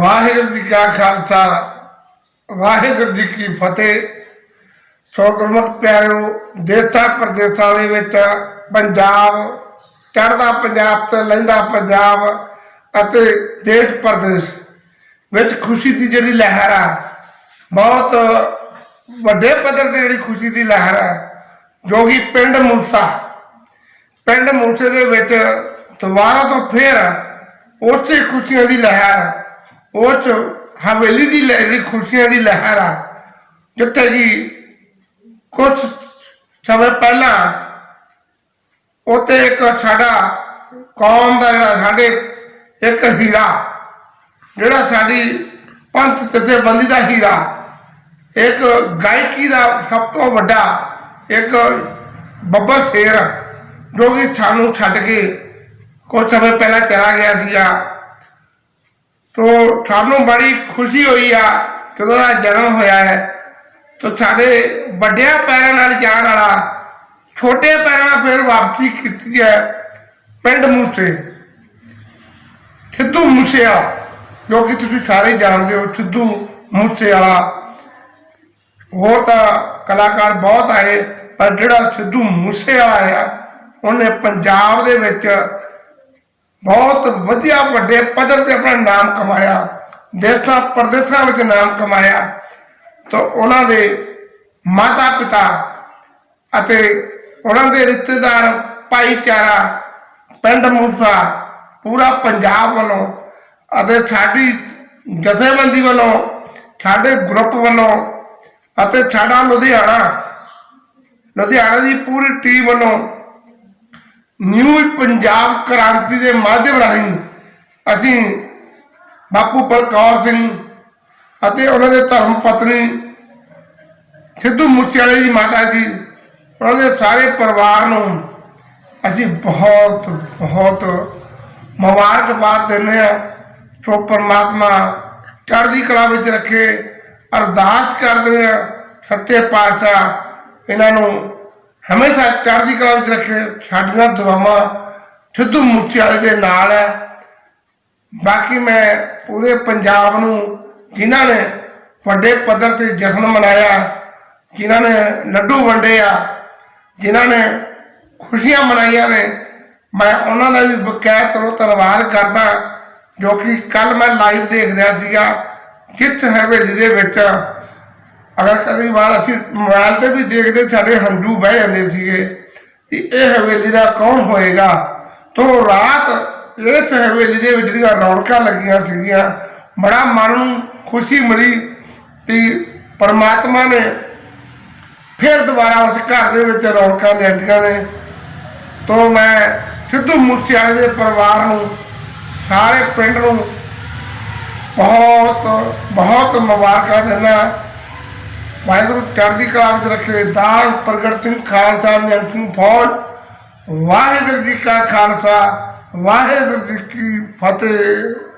ਵਾਹਿਗੁਰੂ ਜੀ ਕਾ ਖਾਲਸਾ, ਵਾਹਿਗੁਰੂ ਜੀ ਕੀ ਫਤਿਹ। ਸੋ ਗੁਰਮੁਖ ਪਿਆਰਿਓ, ਦੇਸ਼ਾਂ ਪ੍ਰਦੇਸ਼ਾਂ ਦੇ ਵਿੱਚ ਪੰਜਾਬ ਚੜ੍ਹਦਾ ਪੰਜਾਬ ਤੇ ਲਹਿੰਦਾ ਪੰਜਾਬ ਅਤੇ ਦੇਸ਼ ਪ੍ਰਦੇਸ਼ ਵਿੱਚ ਖੁਸ਼ੀ ਦੀ ਜਿਹੜੀ ਲਹਿਰ ਆ, ਬਹੁਤ ਵੱਡੇ ਪੱਧਰ ਤੇ ਜਿਹੜੀ ਖੁਸ਼ੀ ਦੀ ਲਹਿਰ ਹੈ ਜੋ ਕਿ ਪਿੰਡ ਮੂਸਾ। ਪਿੰਡ ਮੂਸੇ ਦੇ ਵਿੱਚ ਦੁਬਾਰਾ ਤੋਂ ਫੇਰ ਉਸੇ ਖੁਸ਼ੀਆਂ ਦੀ ਲਹਿਰ ਉਹ ਚ ਹਵੇਲੀ ਦੀ ਲਹਿਰ ਜਿਹੜੀ ਖੁਸ਼ੀਆਂ ਦੀ ਲਹਿਰ ਆ, ਜਿੱਥੇ ਕਿ ਕੁਝ ਸਮੇਂ ਪਹਿਲਾਂ ਉੱਤੇ ਇੱਕ ਸਾਡਾ ਕੌਮ ਦਾ ਜਿਹੜਾ ਸਾਡੇ ਇੱਕ ਹੀਰਾ, ਜਿਹੜਾ ਸਾਡੀ ਪੰਥ ਜਥੇਬੰਦੀ ਦਾ ਹੀਰਾ, ਇੱਕ ਗਾਇਕੀ ਦਾ ਸਭ ਤੋਂ ਵੱਡਾ ਇੱਕ ਬੱਬਾ ਸ਼ੇਰ, ਜੋ ਕਿ ਸਾਨੂੰ ਛੱਡ ਕੇ ਕੁਝ ਸਮੇਂ ਪਹਿਲਾਂ ਚਲਾ ਗਿਆ ਸੀਗਾ। ਤੋ ਸਾਨੂੰ ਬੜੀ ਖੁਸ਼ੀ ਹੋਈ ਆ, ਜਦੋਂ ਦਾ ਜਨਮ ਹੋਇਆ ਹੈ। ਤੋ ਸਾਡੇ ਵੱਡਿਆਂ ਪੈਰਾਂ ਨਾਲ ਜਾਣ ਵਾਲਾ, ਛੋਟੇ ਪੈਰਾਂ ਨਾਲ ਫਿਰ ਵਾਪਸੀ ਕੀਤੀ ਹੈ ਪਿੰਡ ਮੂਸੇ। ਸਿੱਧੂ ਮੂਸੇ ਜੋ ਕਿ ਤੁਸੀਂ ਸਾਰੇ ਜਾਣਦੇ ਹੋ, ਸਿੱਧੂ ਮੂਸੇ ਵਾਲਾ ਹੋਰ ਤਾਂ ਕਲਾਕਾਰ ਬਹੁਤ ਆਏ, ਪਰ ਜਿਹੜਾ ਸਿੱਧੂ ਮੂਸੇ ਵਾਲਾ ਆ, ਉਹਨੇ ਪੰਜਾਬ ਦੇ ਵਿੱਚ ਬਹੁਤ ਵਧੀਆ ਵੱਡੇ ਪੱਧਰ ਤੇ ਆਪਣਾ ਨਾਮ ਕਮਾਇਆ, ਦੇਸ਼ਾਂ ਪ੍ਰਦੇਸ਼ਾਂ ਵਿੱਚ ਨਾਮ ਕਮਾਇਆ। ਤਾਂ ਉਹਨਾਂ ਦੇ ਮਾਤਾ ਪਿਤਾ ਅਤੇ ਉਹਨਾਂ ਦੇ ਰਿਸ਼ਤੇਦਾਰ ਭਾਈਚਾਰਾ ਪਿੰਡ ਮੂਸਾ ਪੂਰਾ ਪੰਜਾਬ ਵੱਲੋਂ ਅਤੇ ਸਾਡੀ ਜਥੇਬੰਦੀ ਵੱਲੋਂ, ਸਾਡੇ ਗਰੁੱਪ ਵੱਲੋਂ ਅਤੇ ਸਾਡਾ ਲੁਧਿਆਣਾ ਲੁਧਿਆਣਾ ਦੀ ਪੂਰੀ ਟੀਮ ਵੱਲੋਂ ਨਿਊ ਪੰਜਾਬ ਕ੍ਰਾਂਤੀ ਦੇ ਮਾਧਿਅਮ ਰਾਹੀਂ ਅਸੀਂ ਬਾਪੂ ਬਲਕੌਰ ਸਿੰਘ ਅਤੇ ਉਹਨਾਂ ਦੇ ਧਰਮ ਪਤਨੀ ਸਿੱਧੂ ਮੂਸੇਵਾਲੇ ਦੀ ਮਾਤਾ ਜੀ, ਉਹਨਾਂ ਦੇ ਸਾਰੇ ਪਰਿਵਾਰ ਨੂੰ ਅਸੀਂ ਬਹੁਤ ਬਹੁਤ ਮੁਬਾਰਕਬਾਦ ਦਿੰਦੇ ਹਾਂ। ਜੋ ਪਰਮਾਤਮਾ ਚੜ੍ਹਦੀ ਕਲਾ ਵਿੱਚ ਰੱਖੇ, ਅਰਦਾਸ ਕਰਦੇ ਹਾਂ। ਸੱਚੇ ਪਾਤਸ਼ਾਹ ਇਹਨਾਂ ਨੂੰ ਹਮੇਸ਼ਾ ਚੜ੍ਹਦੀ ਕਲਾ ਵਿੱਚ ਰੱਖੇ ਸਾਡੀਆਂ ਦੁਆਵਾਂ ਸਿੱਧੂ ਮੂਸੇਵਾਲੇ ਦੇ ਨਾਲ ਹੈ। ਬਾਕੀ ਮੈਂ ਪੂਰੇ ਪੰਜਾਬ ਨੂੰ ਜਿਨ੍ਹਾਂ ਨੇ ਵੱਡੇ ਪੱਧਰ ਤੇ ਜਸ਼ਨ ਮਨਾਇਆ, ਜਿਨ੍ਹਾਂ ਨੇ ਲੱਡੂ ਵੰਡੇ ਆ, ਜਿਨ੍ਹਾਂ ਨੇ ਖੁਸ਼ੀਆਂ ਮਨਾਈਆਂ ਨੇ, ਮੈਂ ਉਹਨਾਂ ਦਾ ਵੀ ਬਕਾਇਆ ਤਰੋ ਧੰਨਵਾਦ ਕਰਦਾ, ਜੋ ਕਿ ਕੱਲ ਮੈਂ ਲਾਈਵ ਦੇਖ ਰਿਹਾ ਸੀਗਾ ਕਿਸ ਹਵੇਲੀ ਦੇ ਵਿੱਚ। ਅਗਰ ਕਦੀ ਵਾਰ ਅਸੀਂ ਮੋਬਾਈਲ ਤੇ ਵੀ ਦੇਖਦੇ ਸਾਡੇ ਹੰਝੂ ਬਹਿ ਜਾਂਦੇ ਸੀਗੇ ਕਿ ਇਹ ਹਵੇਲੀ ਦਾ ਕੌਣ ਹੋਏਗਾ, ਤੋਂ ਰਾਤ ਇਸ ਹਵੇਲੀ ਦੇ ਵਿੱਚ ਜਿਹੜੀਆਂ ਰੌਣਕਾਂ ਲੱਗੀਆਂ ਸੀਗੀਆਂ, ਬੜਾ ਮਨ ਨੂੰ ਖੁਸ਼ੀ ਮਿਲੀ ਤੇ ਪਰਮਾਤਮਾ ਨੇ ਫਿਰ ਦੁਬਾਰਾ ਉਸ ਘਰ ਦੇ ਵਿੱਚ ਰੌਣਕਾਂ ਲਿਆਂਦੀਆਂ ਨੇ। ਤੋਂ ਮੈਂ ਸਿੱਧੂ ਮੂਸੇਵਾਲੇ ਦੇ ਪਰਿਵਾਰ ਨੂੰ, ਸਾਰੇ ਪਿੰਡ ਨੂੰ ਬਹੁਤ ਬਹੁਤ ਮੁਬਾਰਕਾਂ ਦਿੰਦਾ ਵਾਹਿਗੁਰੂ ਚੜ੍ਹਦੀ ਕਲਾ ਵਿੱਚ ਰੱਖੇ ਦਾਸ ਪ੍ਰਗਟ ਸਿੰਘ ਖਾਲਸਾ ਨਿਹੰਗ ਸਿੰਘ ਫੌਜ, ਵਾਹਿਗੁਰੂ ਜੀ ਕਾ ਖਾਲਸਾ, ਵਾਹਿਗੁਰੂ ਜੀ ਕੀ ਫਤਿਹ।